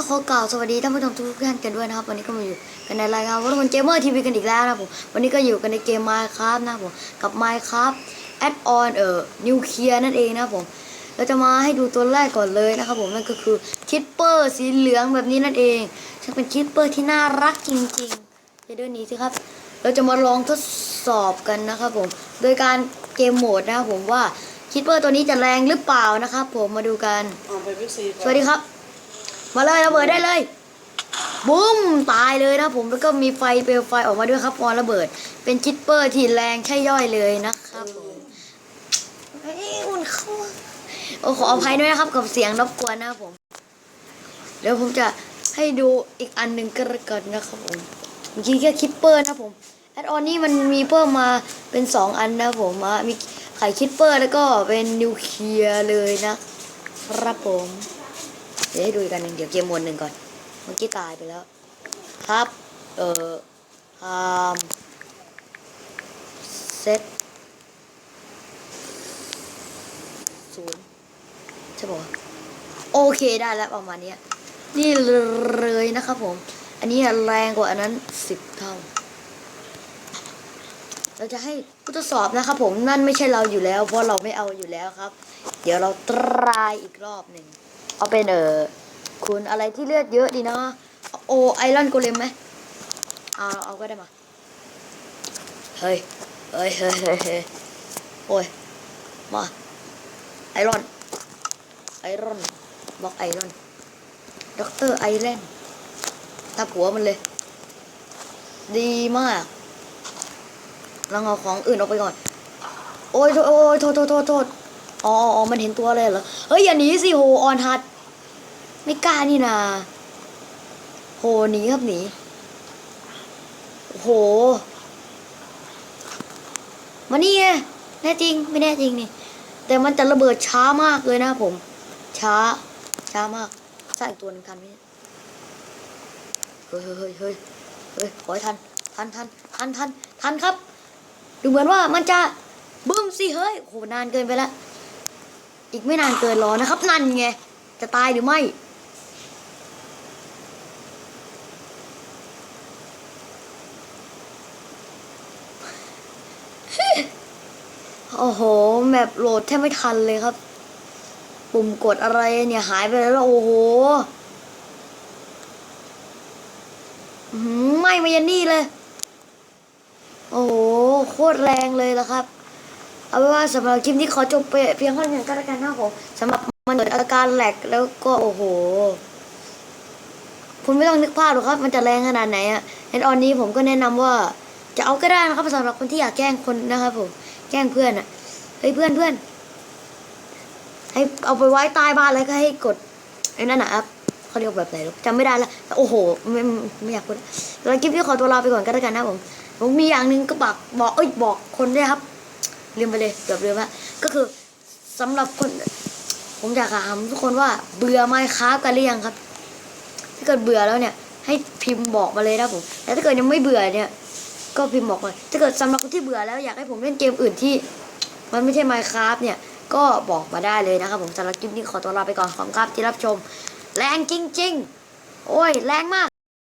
ก็ขอกล่าวสวัสดีท่านผู้ชมทุกท่านกันด้วยนะครับ วันนี้ก็มาอยู่กันในรายการวัตถุนเกมเมอร์ทีวีกันอีกแล้วนะครับผมวันนี้ก็อยู่กันในเกม Minecraft นะครับผมกับ Minecraft Add on เอ่อนิวเคลียร์นั่นเองนะครับผมเราจะมาให้ดูตัวแรกก่อนเลยนะครับผมนั่นก็คือคิปเปอร์สีเหลืองแบบนี้นั่นเองช่างเป็นคิปเปอร์ที่น่ารักจริงๆจะเดินหนี้สิครับ เราจะมาลองทดสอบกันนะครับผมโดยการเกมโหมดนะครับผมว่าคิปเปอร์ตัวนี้จะแรงหรือเปล่านะครับผมมาดูกันอ่าไปพิกซีสวัสดีครับ มาเลยระเบิดได้เลยบุ้มตายเลยนะผมแล้วก็มีไฟเปลวไฟออกมาด้วยครับพอระเบิด เป็นจิตเปอร์ที่แรงใช่ย่อยเลยนะครับผมเฮ้ยมันเข้าโอ้ขออภัยด้วยนะครับกับเสียงรบกวนนะผม เดี๋ยวผมจะให้ดูอีกอันหนึ่งก็แล้วกันนะครับผมเมื่อกี้แค่คิปเปอร์นะผมแอดออนนี่มันมีเพิ่มมาเป็นสองอันนะผมมีไข่คิปเปอร์แล้วก็เป็นนิวเคลียร์เลยนะครับผม เดี๋ยวให้ดูอีกอันหนึ่งเดี๋ยวเกมโหมดหนึ่งก่อน เมื่อกี้ตายไปแล้ว ครับ เอ่อทำเซตศูนย์ใช่ปะวะโอเคได้แล้วประมาณเนี้ยนี่เลยนะครับผม อันนี้แรงกว่าอันนั้นสิบเท่า เราจะให้ผู้ทดสอบนะครับผมนั่นไม่ใช่เราอยู่แล้ว เพราะเราไม่เอาอยู่แล้วครับ เดี๋ยวเราตรายอีกรอบหนึ่ง เอาเป็นเออคุณอะไรที่เลือดเยอะดีเนาะโอไอรอนโกเลมไหมเอาเอาก็ได้มาเฮ้ยเฮ้ยเฮ้ยเฮ้ยโอ้ยมาไอรอนไอรอนบล็อกไอรอนด็อกเตอร์ไอแลนด์ทับหัวมันเลย ดีมากเราเอาของอื่นออกไปก่อน โอ้ยโทษโอ้ยโทษโทษโทษโทษ อ๋ออ๋อมันเห็นตัวเลยเหรอ เฮ้ยอย่าหนีสิโหออนฮัดไม่กล้านี่นาโหหนีครับหนีโอ้โห มานี่ไงแน่จริงไม่แน่จริงนี่ แต่มันจะระเบิดช้ามากเลยนะผม ช้า ช้ามากสร้างตัวหนึงทันไหมเนี่ยเฮ้ยเฮ้ยเฮ้ยเฮ้ยเฮ้ยขอให้ทัน ทันทันทันทันทันครับ ดูเหมือนว่ามันจะบึ้มสิเฮ้ยโหนานเกินไปแล้ว อีกไม่นานเกินรอนะครับ นั่นไง จะตายหรือไม่ โอ้โห แมปโหลดแทบไม่ทันเลยครับ ปุ่มกดอะไรเนี่ยหายไปแล้ว โอ้โหไม่มายันนี่เลย โอ้โห โคตรแรงเลยละครับ เอาเป็นว่าสำหรับคลิปนี้ขอจบไปเพียงเท่านี้ก็แล้วกันนะผมสำหรับมันเกิดอาการแหลกแล้วก็โอ้โหคุณไม่ต้องนึกภาพหรอกครับ มันจะแรงขนาดไหนอะในตอนนี้ผมก็แนะนำว่า จะเอาก็ได้นะครับสำหรับคนที่อยากแกล้งคนนะครับผมแกล้งเพื่อนอะเฮ้ยเพื่อนเพื่อนให้เอาไปไว้ใต้บ้านแล้วก็ให้กดไอ้นั่นนะครับเขาเรียกแบบไหนหรอจำไม่ได้ละโอ้โหไม่ไม่ไม่อยากพูดแล้วคลิปนี้ขอตัวลาไปก่อนก็แล้วกันนะผมผมมีอย่างหนึ่งก็บอกบอกเอ้ยบอกคนด้วยครับ ลืมไปเลยเกือบลืมละก็คือสำหรับคน ผมอยากถามทุกคนว่าเบื่อไมค้ากันหรือยังครับ ถ้าเกิดเบื่อแล้วเนี่ย ให้พิมพ์บอกมาเลยนะผมแต่ถ้าเกิดยังไม่เบื่อเนี่ย ก็พิมพ์บอกมาถ้าเกิดสำหรับคนที่เบื่อแล้วอยากให้ผมเล่นเกมอื่นที่ มันไม่ใช่ Minecraft เนี่ย ก็บอกมาได้เลยนะครับผมสำหรับคลิปนี้ขอตัวลาไปก่อนขอบคุณครับที่รับชม แรงจริง ๆ โอ้ยแรงมาก